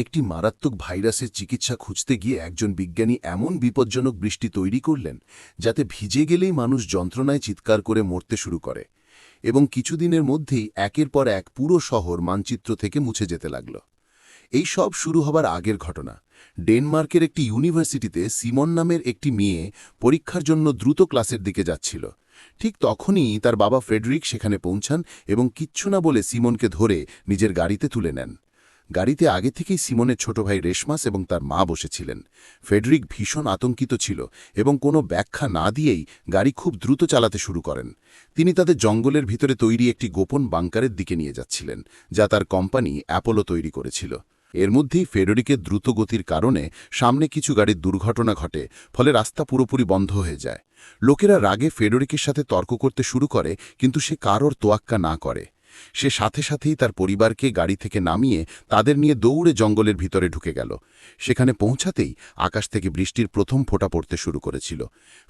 একটি মারাত্মক ভাইরাসের চিকিৎসা খুঁজতে গিয়ে একজন বিজ্ঞানী এমন বিপজ্জনক বৃষ্টি তৈরি করলেন, যাতে ভিজে গেলেই মানুষ যন্ত্রণায় চিৎকার করে মরতে শুরু করে এবং কিছুদিনের মধ্যেই একের পর এক পুরো শহর মানচিত্র থেকে মুছে যেতে লাগল। এই সব শুরু হবার আগের ঘটনা। ডেনমার্কের একটি ইউনিভার্সিটিতে সিমন নামের একটি মেয়ে পরীক্ষার জন্য দ্রুত ক্লাসের দিকে যাচ্ছিল। ঠিক তখনই তার বাবা ফ্রেডরিক সেখানে পৌঁছান এবং কিচ্ছু না বলে সিমনকে ধরে নিজের গাড়িতে তুলে নেন। গাড়িতে আগে থেকেই সিমনের ছোট ভাই রেশমাস এবং তার মা বসেছিলেন। ফেডরিক ভীষণ আতঙ্কিত ছিল এবং কোনো ব্যাখ্যা না দিয়েই গাড়ি খুব দ্রুত চালাতে শুরু করেন। তিনি তাদের জঙ্গলের ভিতরে তৈরি একটি গোপন বাংকারের দিকে নিয়ে যাচ্ছিলেন, যা তার কোম্পানি অ্যাপোলো তৈরি করেছিল। এর মধ্যেই ফেডরিকের দ্রুত গতির কারণে সামনে কিছু গাড়ির দুর্ঘটনা ঘটে, ফলে রাস্তা পুরোপুরি বন্ধ হয়ে যায়। লোকেরা রাগে ফেডরিকের সাথে তর্ক করতে শুরু করে, কিন্তু সে কারোর তোয়াক্কা না করে। সে সাথে সাথেই তার পরিবারকে গাড়ি থেকে নামিয়ে তাদের নিয়ে দৌড়ে জঙ্গলের ভিতরে ঢুকে গেল। সেখানে পৌঁছাতেই আকাশ থেকে বৃষ্টির প্রথম ফোঁটা পড়তে শুরু করেছিল।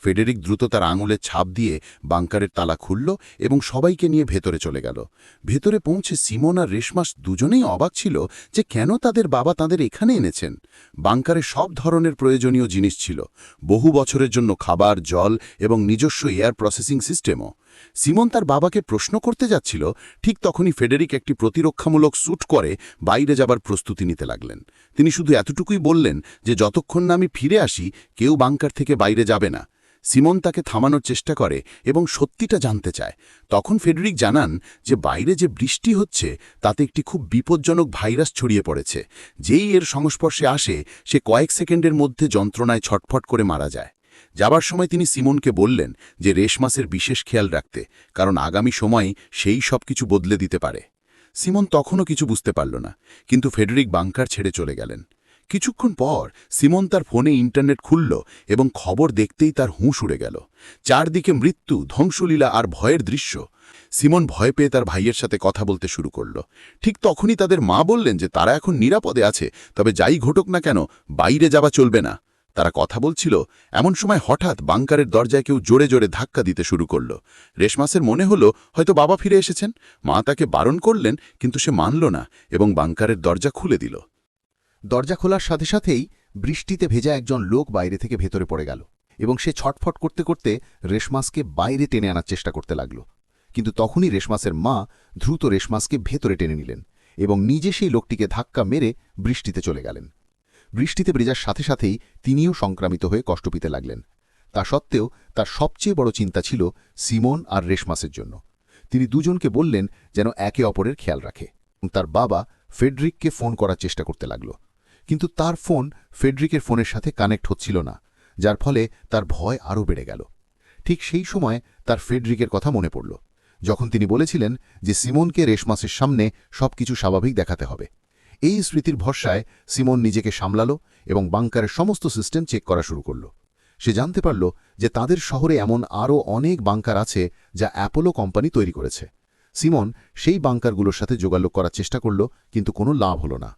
ফেডেরিক দ্রুত তার আঙুলের ছাপ দিয়ে বাংকারের তালা খুলল এবং সবাইকে নিয়ে ভেতরে চলে গেল। ভেতরে পৌঁছে সিমন আর রেশমাস দুজনেই অবাক ছিল যে কেন তাদের বাবা তাদের এখানে এনেছেন। বাংকারে সব ধরনের প্রয়োজনীয় জিনিস ছিল। বহু বছরের জন্য খাবার, জল এবং নিজস্ব এয়ার প্রসেসিং সিস্টেমও। সিমন তার বাবাকে প্রশ্ন করতে যাচ্ছিল, ঠিক তখনই ফেডেরিক একটি প্রতিরক্ষামূলক স্যুট করে বাইরে যাবার প্রস্তুতি নিতে লাগলেন। তিনি শুধু এতটুকুই বললেন যে, যতক্ষণ না আমি ফিরে আসি, কেউ বাংকার থেকে বাইরে যাবে না। সিমন তাকে থামানোর চেষ্টা করে এবং সত্যিটা জানতে চায়। তখন ফেডরিক জানান যে, বাইরে যে বৃষ্টি হচ্ছে, তাতে একটি খুব বিপজ্জনক ভাইরাস ছড়িয়ে পড়েছে। যেই এর সংস্পর্শে আসে, সে কয়েক সেকেন্ডের মধ্যে যন্ত্রণায় ছটফট করে মারা যায়। যাবার সময় তিনি সিমনকে বললেন যে রেশমাসের বিশেষ খেয়াল রাখতে, কারণ আগামী সময় সেই সব কিছু বদলে দিতে পারে। সিমন তখনও কিছু বুঝতে পারল না, কিন্তু ফেডরিক বাংকার ছেড়ে চলে গেলেন। কিছুক্ষণ পর সিমন তার ফোনে ইন্টারনেট খুলল এবং খবর দেখতেই তার হুঁশ উড়ে গেল। চারদিকে মৃত্যু, ধ্বংসলীলা আর ভয়ের দৃশ্য। সিমন ভয় পেয়ে তার ভাইয়ের সাথে কথা বলতে শুরু করল। ঠিক তখনই তাদের মা বললেন যে তারা এখন নিরাপদে আছে, তবে যাই ঘটুক না কেন, বাইরে যাওয়া চলবে না। তারা কথা বলছিল, এমন সময় হঠাৎ বাংকারের দরজায় কেউ জোরে জোরে ধাক্কা দিতে শুরু করল। রেশমাসের মনে হলো, হয়তো বাবা ফিরে এসেছেন। মা তাকে বারণ করলেন, কিন্তু সে মানল না এবং বাংকারের দরজা খুলে দিল। দরজা খোলার সাথে সাথেই বৃষ্টিতে ভেজা একজন লোক বাইরে থেকে ভেতরে পড়ে গেল এবং সে ছটফট করতে করতে রেশমাসকে বাইরে টেনে আনার চেষ্টা করতে লাগল। কিন্তু তখনই রেশমাসের মা দ্রুত রেশমাসকে ভেতরে টেনে নিলেন এবং নিজে সেই লোকটিকে ধাক্কা মেরে বৃষ্টিতে চলে গেলেন। বৃষ্টিতে ব্রেজার সাথে সাথেই তিনিও সংক্রামিত হয়ে কষ্ট পেতে লাগলেন। তা সত্ত্বেও তার সবচেয়ে বড় চিন্তা ছিল সিমন আর রেশমাসের জন্য। তিনি দুজনকে বললেন যেন একে অপরের খেয়াল রাখে। তার বাবা ফেডরিককে ফোন করার চেষ্টা করতে লাগল। কিন্তু তার ফোন ফেডরিকের ফোনের সাথে কানেক্ট হচ্ছিল না, যার ফলে তার ভয় আরও বেড়ে গেল। ঠিক সেই সময় তার ফেডরিকের কথা মনে পড়ল, যখন তিনি বলেছিলেন যে সিমনকে রেশমাসের সামনে সবকিছু স্বাভাবিক দেখাতে হবে। এই স্মৃতির ভরসায় সিমন নিজেকে সামলালো এবং বাংকারের সমস্ত সিস্টেম চেক করা শুরু করল। সে জানতে পারল যে তাদের শহরে এমন আরও অনেক বাংকার আছে যা অ্যাপোলো কোম্পানি তৈরি করেছে। সিমন সেই বাংকারগুলোর সাথে যোগাযোগ করার চেষ্টা করল, কিন্তু কোনো লাভ হল না।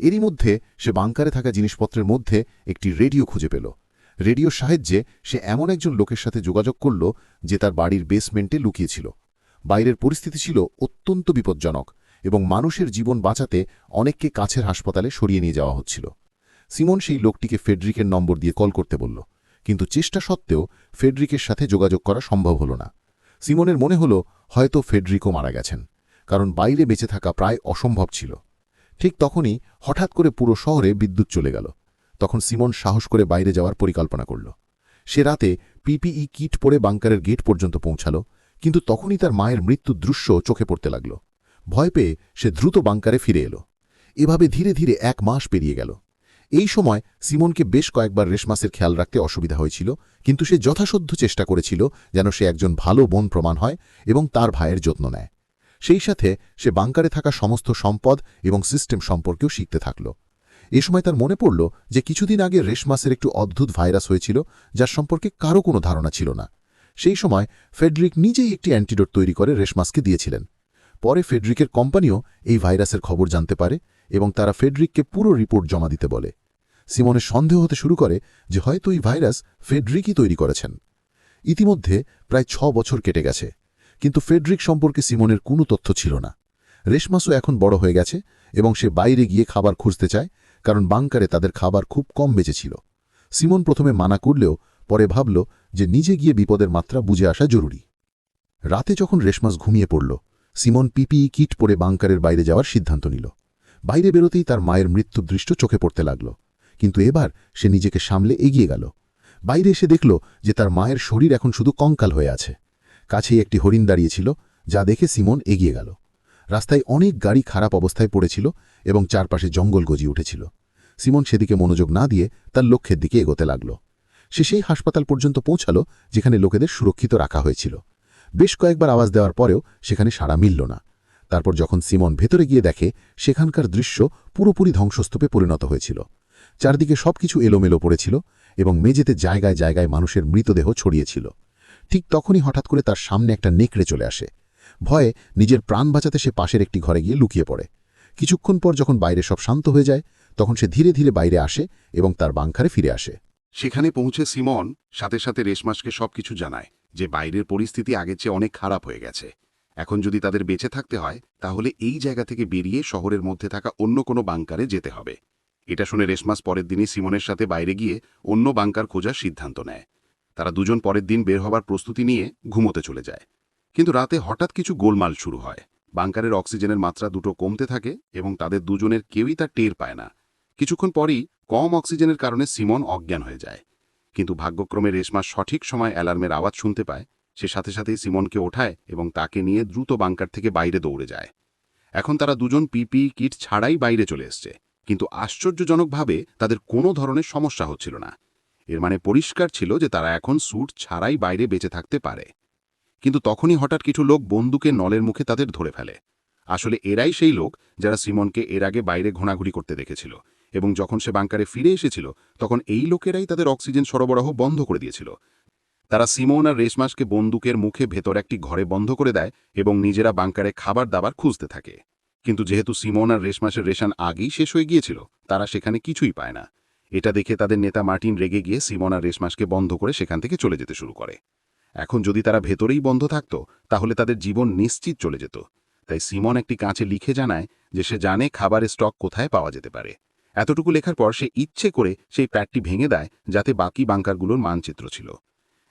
এরই মধ্যে সে বাংকারে থাকা জিনিসপত্রের মধ্যে একটি রেডিও খুঁজে পেল। রেডিওর সাহায্যে সে এমন একজন লোকের সাথে যোগাযোগ করল যে তার বাড়ির বেসমেন্টে লুকিয়েছিল বাইরের পরিস্থিতি ছিল অত্যন্ত বিপজ্জনক। এবং মানুষের জীবন বাঁচাতে অনেককে কাছের হাসপাতালে সরিয়ে নিয়ে যাওয়া হচ্ছিল। সিমন সেই লোকটিকে ফেডরিকের নম্বর দিয়ে কল করতে বলল, কিন্তু চেষ্টা সত্ত্বেও ফেডরিকের সাথে যোগাযোগ করা সম্ভব হল না। সিমনের মনে হল, হয়তো ফেডরিকও মারা গেছেন, কারণ বাইরে বেঁচে থাকা প্রায় অসম্ভব ছিল। ঠিক তখনই হঠাৎ করে পুরো শহরে বিদ্যুৎ চলে গেল। তখন সিমন সাহস করে বাইরে যাওয়ার পরিকল্পনা করল। সে রাতে পিপিই কিট পরে বাংকারের গেট পর্যন্ত পৌঁছাল, কিন্তু তখনই তার মায়ের মৃত্যু দৃশ্য চোখে পড়তে লাগল। ভয় পেয়ে সে দ্রুত বাংকারে ফিরে এলো। এভাবে ধীরে ধীরে এক মাস পেরিয়ে গেল। এই সময় সিমনকে বেশ কয়েকবার রেশমাসের খেয়াল রাখতে অসুবিধা হয়েছিল, কিন্তু সে যথাসাধ্য চেষ্টা করেছিল যেন সে একজন ভালো বোন প্রমাণ হয় এবং তার ভাইয়ের যত্ন নেয়। সেই সাথে সে বাংকারে থাকা সমস্ত সম্পদ এবং সিস্টেম সম্পর্কেও শিখতে থাকল। এ সময় তার মনে পড়ল যে কিছুদিন আগে রেশমাসের একটু অদ্ভুত ভাইরাস হয়েছিল, যার সম্পর্কে কারও কোনো ধারণা ছিল না। সেই সময় ফেডরিক নিজেই একটি অ্যান্টিডোট তৈরি করে রেশমাসকে দিয়েছিলেন। পরে ফেডরিকের কোম্পানিও এই ভাইরাসের খবর জানতে পারে এবং তারা ফেডরিককে পুরো রিপোর্ট জমা দিতে বলে। সিমনের সন্দেহ হতে শুরু করে যে হয়তো এই ভাইরাস ফেডরিকই তৈরি করেছেন। ইতিমধ্যে প্রায় ছ বছর কেটে গেছে, কিন্তু ফেডরিক সম্পর্কে সিমনের কোনো তথ্য ছিল না। রেশমাসও এখন বড় হয়ে গেছে এবং সে বাইরে গিয়ে খাবার খুঁজতে চায়, কারণ বাংকারে তাদের খাবার খুব কম বেঁচেছিল। সিমন প্রথমে মানা করলেও পরে ভাবল যে নিজে গিয়ে বিপদের মাত্রা বুঝে আসা জরুরি। রাতে যখন রেশমাস ঘুমিয়ে পড়ল সিমন পিপিই কিট পরে বাংকারের বাইরে যাওয়ার সিদ্ধান্ত নিল। বাইরে বেরোতেই তার মায়ের মৃত্যু দৃষ্ট চোখে পড়তে লাগল। কিন্তু এবার সে নিজেকে সামলে এগিয়ে গেল। বাইরে এসে দেখল যে তার মায়ের শরীর এখন শুধু কঙ্কাল হয়ে আছে। কাছেই একটি হরিণ দাঁড়িয়েছিল যা দেখে সিমন এগিয়ে গেল। রাস্তায় অনেক গাড়ি খারাপ অবস্থায় পড়েছিল এবং চারপাশে জঙ্গল গজিয়ে উঠেছিল। সিমন সেদিকে মনোযোগ না দিয়ে তার লক্ষ্যের দিকে এগোতে লাগল। সে সেই হাসপাতাল পর্যন্ত পৌঁছাল যেখানে লোকেদের সুরক্ষিত রাখা হয়েছিল। বেশ কয়েকবার আওয়াজ দেওয়ার পরেও সেখানে সাড়া মিলল না। তারপর যখন সিমন ভেতরে গিয়ে দেখে, সেখানকার দৃশ্য পুরোপুরি ধ্বংসস্তূপে পরিণত হয়েছিল। চারদিকে সবকিছু এলোমেলো পড়েছিল এবং মেঝেতে জায়গায় জায়গায় মানুষের মৃতদেহ ছড়িয়েছিল। ঠিক তখনই হঠাৎ করে তার সামনে একটা নেকড়ে চলে আসে। ভয়ে নিজের প্রাণ বাঁচাতে সে পাশের একটি ঘরে গিয়ে লুকিয়ে পড়ে। কিছুক্ষণ পর যখন বাইরে সব শান্ত হয়ে যায়, তখন সে ধীরে ধীরে বাইরে আসে এবং তার বাংখারে ফিরে আসে। সেখানে পৌঁছে সিমন সাথে সাথে রেশমাসকে সবকিছু জানায়। যে বাইরের পরিস্থিতি আগের চেয়ে অনেক খারাপ হয়ে গেছে। এখন যদি তাদের বেঁচে থাকতে হয়, তাহলে এই জায়গা থেকে বেরিয়ে শহরের মধ্যে থাকা অন্য কোনো বাংকারে যেতে হবে। এটা শুনে রেশমাস পরের দিনই সিমনের সাথে বাইরে গিয়ে অন্য বাংকার খোঁজার সিদ্ধান্ত নেয়। তারা দুজন পরের দিন বের হবার প্রস্তুতি নিয়ে ঘুমোতে চলে যায়। কিন্তু রাতে হঠাৎ কিছু গোলমাল শুরু হয়। বাংকারের অক্সিজেনের মাত্রা দুটো কমতে থাকে এবং তাদের দুজনের কেউই তা টের পায় না। কিছুক্ষণ পরই কম অক্সিজেনের কারণে সিমন অজ্ঞান হয়ে যায়। কিন্তু ভাগ্যক্রমে রেশমা সঠিক সময় অ্যালার্মের আওয়াজ শুনতে পায়, সে সাথে সাথেই সিমনকে ওঠায় এবং তাকে নিয়ে দ্রুত বাংকার থেকে বাইরে দৌড়ে যায়। এখন তারা দুজন পিপি, কিট ছাড়াই বাইরে চলে এসছে, কিন্তু আশ্চর্যজনকভাবে তাদের কোনো ধরনের সমস্যা হচ্ছিল না। এর মানে পরিষ্কার ছিল যে তারা এখন স্যুট ছাড়াই বাইরে বেঁচে থাকতে পারে। কিন্তু তখনই হঠাৎ কিছু লোক বন্দুকে নলের মুখে তাদের ধরে ফেলে। আসলে এরাই সেই লোক যারা সিমনকে এর আগে বাইরে ঘোরাঘুরি করতে দেখেছিল। এবং যখন সে বাংকারে ফিরে এসেছিল, তখন এই লোকেরাই তাদের অক্সিজেন সরবরাহ বন্ধ করে দিয়েছিল। তারা সিমন আর রেশমাসকে বন্দুকের মুখে ভেতর একটি ঘরে বন্ধ করে দেয় এবং নিজেরা বাংকারে খাবার দাবার খুঁজতে থাকে। কিন্তু যেহেতু সিমন আর রেশমাসের রেশন আগেই শেষ হয়ে গিয়েছিল, তারা সেখানে কিছুই পায় না। এটা দেখে তাদের নেতা মার্টিন রেগে গিয়ে সিমন আর রেশমাসকে বন্ধ করে সেখান থেকে চলে যেতে শুরু করে। এখন যদি তারা ভেতরেই বন্ধ থাকত, তাহলে তাদের জীবন নিশ্চিত চলে যেত। তাই সিমন একটি কাঁচে লিখে জানায় যে সে জানে খাবারের স্টক কোথায় পাওয়া যেতে পারে। এতটুকু লেখার পর সে ইচ্ছে করে সেই প্যাডটি ভেঙে দেয়, যাতে বাকি বাংকারগুলোর মানচিত্র ছিল।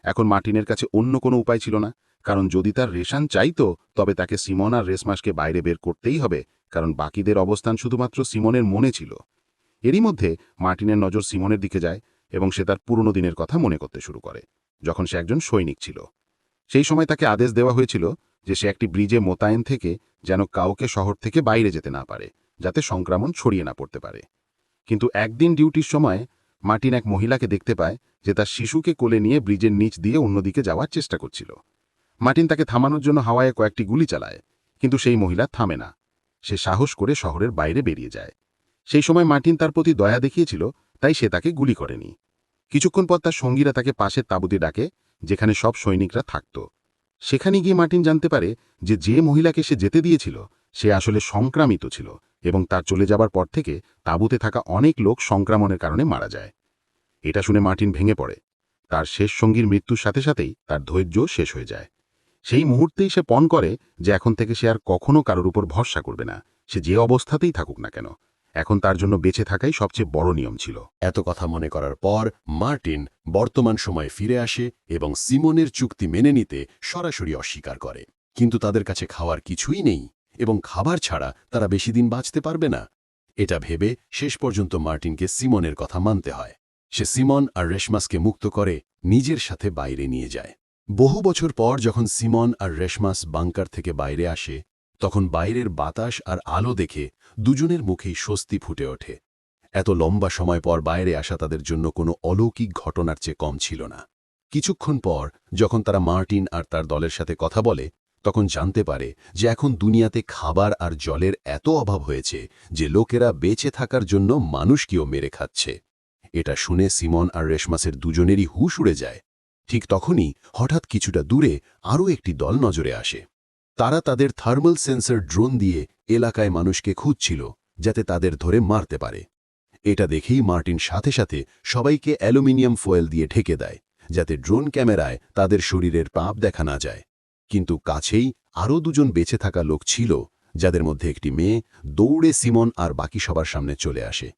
এখন মার্টিনের কাছে অন্য কোনো উপায় ছিল না, কারণ যদি তার রেশান চাইতো, তবে তাকে সিমন আর রেশমাসকে বাইরে বের করতেই হবে, কারণ বাকিদের অবস্থান শুধুমাত্র সিমনের মনে ছিল। এরই মধ্যে মার্টিনের নজর সিমনের দিকে যায় এবং সে তার পুরনো দিনের কথা মনে করতে শুরু করে, যখন সে একজন সৈনিক ছিল। সেই সময় তাকে আদেশ দেওয়া হয়েছিল যে সে একটি ব্রিজে মোতায়েন থেকে যেন কাউকে শহর থেকে বাইরে যেতে না পারে, যাতে সংক্রমণ ছড়িয়ে না পড়তে পারে। কিন্তু একদিন ডিউটির সময় মার্টিন এক মহিলাকে দেখতে পায় যে তার শিশুকে কোলে নিয়ে ব্রিজের নিচ দিয়ে অন্যদিকে যাওয়ার চেষ্টা করছিল। মার্টিন তাকে থামানোর জন্য হাওয়ায় কয়েকটি গুলি চালায়, কিন্তু সেই মহিলা থামে না। সে সাহস করে শহরের বাইরে বেরিয়ে যায়। সেই সময় মার্টিন তার প্রতি দয়া দেখিয়েছিল, তাই সে তাকে গুলি করেনি। কিছুক্ষণ পর তার সঙ্গীরা তাকে পাশের তাঁবুতে ডাকে, যেখানে সব সৈনিকরা থাকত। সেখানে গিয়ে মার্টিন জানতে পারে যে যে মহিলাকে সে যেতে দিয়েছিল, সে আসলে সংক্রামিত ছিল। এবং তার চলে যাবার পর থেকে তাঁবুতে থাকা অনেক লোক সংক্রমণের কারণে মারা যায়। এটা শুনে মার্টিন ভেঙে পড়ে। তার শেষ সঙ্গীর মৃত্যুর সাথে সাথেই তার ধৈর্য শেষ হয়ে যায়। সেই মুহূর্তেই সে পণ করে যে এখন থেকে সে আর কখনো কারোর উপর ভরসা করবে না। সে যে অবস্থাতেই থাকুক না কেন, এখন তার জন্য বেঁচে থাকাই সবচেয়ে বড় নিয়ম ছিল। এত কথা মনে করার পর মার্টিন বর্তমান সময়ে ফিরে আসে এবং সিমনের চুক্তি মেনে নিতে সরাসরি অস্বীকার করে। কিন্তু তাদের কাছে খাওয়ার কিছুই নেই। এবং খাবার ছাড়া তারা বেশি দিন বাঁচতে পারবে না। এটা ভেবে শেষ পর্যন্ত মার্টিনকে সিমনের কথা মানতে হয়। সে সিমন আর রেশমাসকে মুক্ত করে নিজের সাথে বাইরে নিয়ে যায়। বহু বছর পর যখন সিমন আর রেশমাস বাংকার থেকে বাইরে আসে, তখন বাইরের বাতাস আর আলো দেখে দুজনের মুখেই স্বস্তি ফুটে ওঠে। এত লম্বা সময় পর বাইরে আসা তাদের জন্য কোনো অলৌকিক ঘটনার চেয়ে কম ছিল না। কিছুক্ষণ পর যখন তারা মার্টিন আর তার দলের সাথে কথা বলে তখন জানতে পারে যে এখন দুনিয়াতে খাবার আর জলের এত অভাব হয়েছে যে লোকেরা বেঁচে থাকার জন্য মানুষ মানুষকেও মেরে খাচ্ছে। এটা শুনে সিমন আর রেশমাসের দুজনেরই হুশ উড়ে যায়। ঠিক তখনই হঠাৎ কিছুটা দূরে আরও একটি দল নজরে আসে। তারা তাদের থার্মাল সেন্সর ড্রোন দিয়ে এলাকায় মানুষকে খুঁজছিল, যাতে তাদের ধরে মারতে পারে। এটা দেখেই মার্টিন সাথে সাথে সবাইকে অ্যালুমিনিয়াম ফয়েল দিয়ে ঢেকে দেয়, যাতে ড্রোন ক্যামেরায় তাদের শরীরের পাপ দেখা না যায়। কিন্তু কাছেই আরও দুজন বেঁচে থাকা লোক ছিল, যাদের মধ্যে একটি মেয়ে দৌড়ে সিমন আর বাকি সবার সামনে চলে আসে।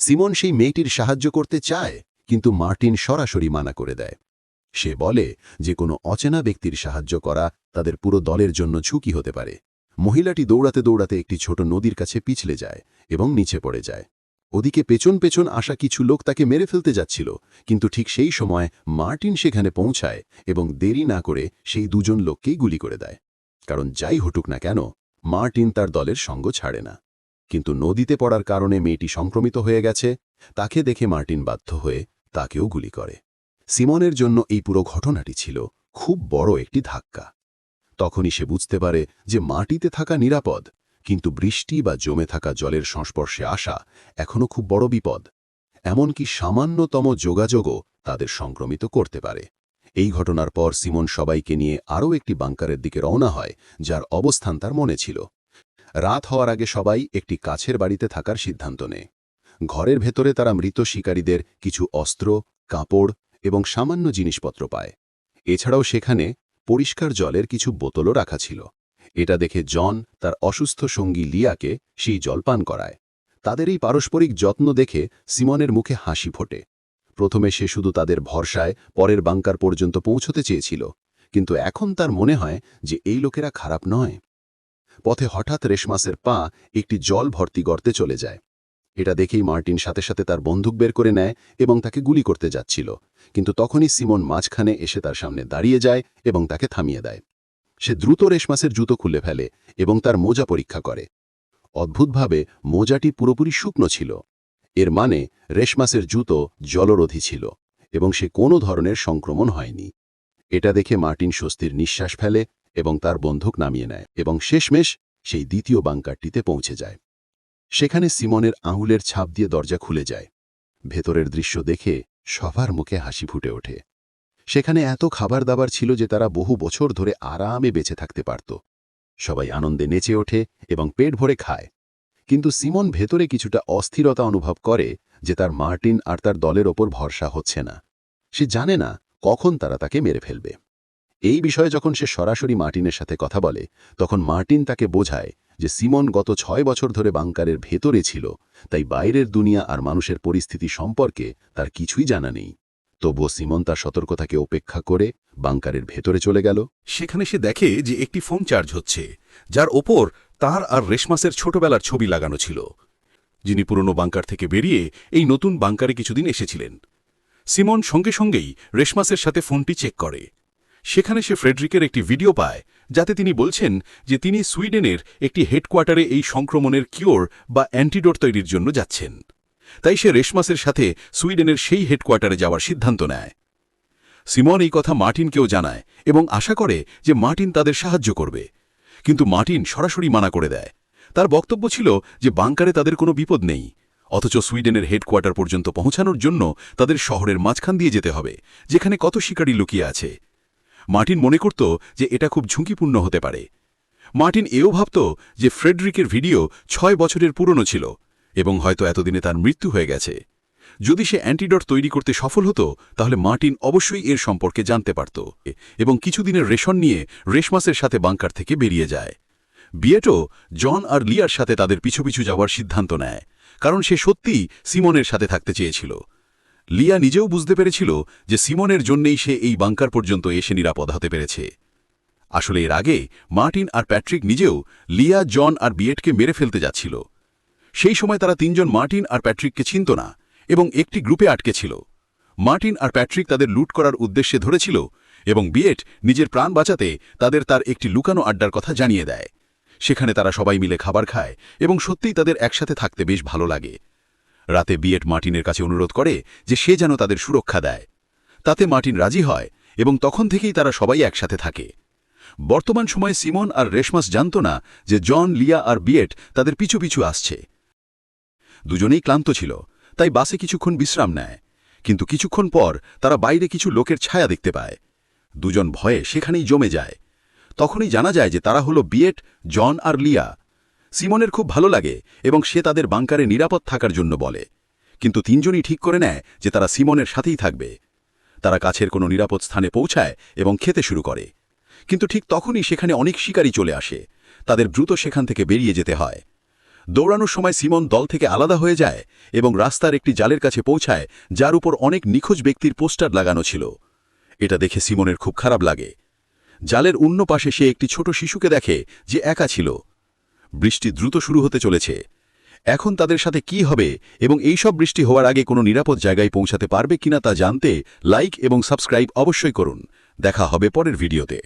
সিমন সেই মেয়েটির সাহায্য করতে চায়, কিন্তু মার্টিন সরাসরি মানা করে দেয়। সে বলে যে কোনো অচেনা ব্যক্তির সাহায্য করা তাদের পুরো দলের জন্য ঝুঁকি হতে পারে। মহিলাটি দৌড়াতে দৌড়াতে একটি ছোট নদীর কাছে পিছলে যায় এবং নিচে পড়ে যায়। ওদিকে পেছন পেছন আসা কিছু লোক তাকে মেরে ফেলতে যাচ্ছিল, কিন্তু ঠিক সেই সময় মার্টিন সেখানে পৌঁছায় এবং দেরি না করে সেই দুজন লোককেই গুলি করে দেয়। কারণ যাই হটুক না কেন, মার্টিন তার দলের সঙ্গ ছাড়ে না। কিন্তু নদীতে পড়ার কারণে মেয়েটি সংক্রমিত হয়ে গেছে, তাকে দেখে মার্টিন বাধ্য হয়ে তাকেও গুলি করে। সিমনের জন্য এই পুরো ঘটনাটি ছিল খুব বড় একটি ধাক্কা। তখনই সে বুঝতে পারে যে মাটিতে থাকা নিরাপদ। কিন্তু বৃষ্টি বা জমে থাকা জলের সংস্পর্শে আসা এখনও খুব বড় বিপদ। এমনকি সামান্যতম যোগাযোগও তাদের সংক্রমিত করতে পারে। এই ঘটনার পর সিমন সবাইকে নিয়ে আরও একটি বাংকারের দিকে রওনা হয়, যার অবস্থান তার মনে ছিল। রাত হওয়ার আগে সবাই একটি কাছের বাড়িতে থাকার সিদ্ধান্ত নেয়। ঘরের ভেতরে তারা মৃত শিকারীদের কিছু অস্ত্র, কাপড় এবং সামান্য জিনিসপত্র পায়। এছাড়াও সেখানে পরিষ্কার জলের কিছু বোতলও রাখা ছিল। এটা দেখে জন তার অসুস্থ সঙ্গী লিয়াকে সেই জলপান করায়। তাদের এই পারস্পরিক যত্ন দেখে সিমনের মুখে হাসি ফোটে। প্রথমে সে শুধু তাদের ভরসায় পরের বাংকার পর্যন্ত পৌঁছতে চেয়েছিল, কিন্তু এখন তার মনে হয় যে এই লোকেরা খারাপ নয়। পথে হঠাৎ রেশমাসের পা একটি জল ভর্তি গর্তে চলে যায়। এটা দেখেই মার্টিন সাথে সাথে তার বন্দুক বের করে নেয় এবং তাকে গুলি করতে যাচ্ছিল, কিন্তু তখনই সিমন মাঝখানে এসে তার সামনে দাঁড়িয়ে যায় এবং তাকে থামিয়ে দেয়। সে দ্রুত রেশমাসের জুতো খুলে ফেলে এবং তার মোজা পরীক্ষা করে। অদ্ভুতভাবে মোজাটি পুরোপুরি শুকনো ছিল। এর মানে রেশমাসের জুতো জলরোধী ছিল এবং সে কোনো ধরনের সংক্রমণ হয়নি। এটা দেখে মার্টিন স্বস্তির নিঃশ্বাস ফেলে এবং তার বন্দুক নামিয়ে নেয় এবং শেষমেশ সেই দ্বিতীয় বাংকারটিতে পৌঁছে যায়। সেখানে সিমনের আঙুলের ছাপ দিয়ে দরজা খুলে যায়। ভেতরের দৃশ্য দেখে সবার মুখে হাসি ফুটে ওঠে। সেখানে এত খাবার দাবার ছিল যে তারা বহু বছর ধরে আরামে বেঁচে থাকতে পারত। সবাই আনন্দে নেচে ওঠে এবং পেট ভরে খায়। কিন্তু সিমন ভেতরে কিছুটা অস্থিরতা অনুভব করে যে তার মার্টিন আর তার দলের ওপর ভরসা হচ্ছে না। সে জানে না কখন তারা তাকে মেরে ফেলবে। এই বিষয়ে যখন সে সরাসরি মার্টিনের সাথে কথা বলে, তখন মার্টিন তাকে বোঝায় যে সিমন গত ছয় বছর ধরে বাংকারের ভেতরে ছিল, তাই বাইরের দুনিয়া আর মানুষের পরিস্থিতি সম্পর্কে তার কিছুই জানা নেই। তবুও সিমন তার সতর্কতাকে উপেক্ষা করে বাংকারের ভেতরে চলে গেল। সেখানে সে দেখে যে একটি ফোন চার্জ হচ্ছে, যার ওপর তার আর রেশমাসের ছোটবেলার ছবি লাগানো ছিল। যিনি পুরনো বাংকার থেকে বেরিয়ে এই নতুন বাংকারে কিছুদিন এসেছিলেন। সিমন সঙ্গে সঙ্গেই রেশমাসের সাথে ফোনটি চেক করে। সেখানে সে ফ্রেডরিকের একটি ভিডিও পায়, যাতে তিনি বলছেন যে তিনি সুইডেনের একটি হেডকোয়ার্টারে এই সংক্রমণের কিওর বা অ্যান্টিডোট তৈরির জন্য যাচ্ছেন। তাই সে রেশমাসের সাথে সুইডেনের সেই হেডকোয়ার্টারে যাওয়ার সিদ্ধান্ত নেয়। সিমন এই কথা মার্টিনকেও জানায় এবং আশা করে যে মার্টিন তাদের সাহায্য করবে। কিন্তু মার্টিন সরাসরি মানা করে দেয়। তার বক্তব্য ছিল যে বাংকারে তাদের কোনো বিপদ নেই, অথচ সুইডেনের হেডকোয়ার্টার পর্যন্ত পৌঁছানোর জন্য তাদের শহরের মাঝখান দিয়ে যেতে হবে, যেখানে কত শিকারী লুকিয়ে আছে। মার্টিন মনে করত যে এটা খুব ঝুঁকিপূর্ণ হতে পারে। মার্টিন এও ভাবত যে ফ্রেডরিকের ভিডিও ছয় বছরের পুরনো ছিল। এবং হয়তো এতদিনে তার মৃত্যু হয়ে গেছে। যদি সে অ্যান্টিডট তৈরি করতে সফল হতো, তাহলে মার্টিন অবশ্যই এর সম্পর্কে জানতে পারত এবং কিছুদিনের রেশন নিয়ে রেশমাসের সাথে বাংকার থেকে বেরিয়ে যায়। বিয়েটো জন আর লিয়ার সাথে তাদের পিছু পিছু যাওয়ার সিদ্ধান্ত নেয়, কারণ সে সত্যিই সিমনের সাথে থাকতে চেয়েছিল। লিয়া নিজেও বুঝতে পেরেছিল যে সিমনের জন্যেই সে এই বাংকার পর্যন্ত এসে নিরাপদ হতে পেরেছে। আসলে এর আগে মার্টিন আর প্যাট্রিক নিজেও লিয়া, জন আর বিয়েটকে মেরে ফেলতে যাচ্ছিল। সেই সময় তারা তিনজন মার্টিন আর প্যাট্রিককে চিনত না এবং একটি গ্রুপে আটকে ছিল। মার্টিন আর প্যাট্রিক তাদের লুট করার উদ্দেশ্যে ধরেছিল এবং বিয়েট নিজের প্রাণ বাঁচাতে তাদের তার একটি লুকানো আড্ডার কথা জানিয়ে দেয়। সেখানে তারা সবাই মিলে খাবার খায় এবং সত্যিই তাদের একসাথে থাকতে বেশ ভালো লাগে। রাতে বিয়েট মার্টিনের কাছে অনুরোধ করে যে সে যেন তাদের সুরক্ষা দেয়। তাতে মার্টিন রাজি হয় এবং তখন থেকেই তারা সবাই একসাথে থাকে। বর্তমান সময়ে সিমন আর রেশমাস জানত না যে জন, লিয়া আর বিয়েট তাদের পিছু পিছু আসছে। দুজনেই ক্লান্ত ছিল, তাই বাসে কিছুক্ষণ বিশ্রাম নেয়, কিন্তু কিছুক্ষণ পর তারা বাইরে কিছু লোকের ছায়া দেখতে পায়। দুজন ভয়ে সেখানেই জমে যায়। তখনই জানা যায় যে তারা হলো বিয়েট, জন আর লিয়া। সিমনের খুব ভালো লাগে এবং সে তাদের বাংকারে নিরাপদ থাকার জন্য বলে। কিন্তু তিনজনই ঠিক করে নেয় যে তারা সিমনের সাথেই থাকবে। তারা কাছের কোনো নিরাপদ স্থানে পৌঁছায় এবং খেতে শুরু করে। কিন্তু ঠিক তখনই সেখানে অনেক শিকারী চলে আসে। তাদের দ্রুত সেখান থেকে বেরিয়ে যেতে হয়। দৌড়ানোর সময় সিমন দল থেকে আলাদা হয়ে যায় এবং রাস্তার একটি জালের কাছে পৌঁছায়, যার উপর অনেক নিখোঁজ ব্যক্তির পোস্টার লাগানো ছিল। এটা দেখে সিমনের খুব খারাপ লাগে। জালের অন্য পাশে সে একটি ছোট শিশুকে দেখে যে একা ছিল। বৃষ্টি দ্রুত শুরু হতে চলেছে। এখন তাদের সাথে কি হবে এবং এই সব বৃষ্টি হওয়ার আগে কোনো নিরাপদ জায়গায় পৌঁছাতে পারবে কিনা তা জানতে লাইক এবং সাবস্ক্রাইব অবশ্যই করুন। দেখা হবে পরের ভিডিওতে।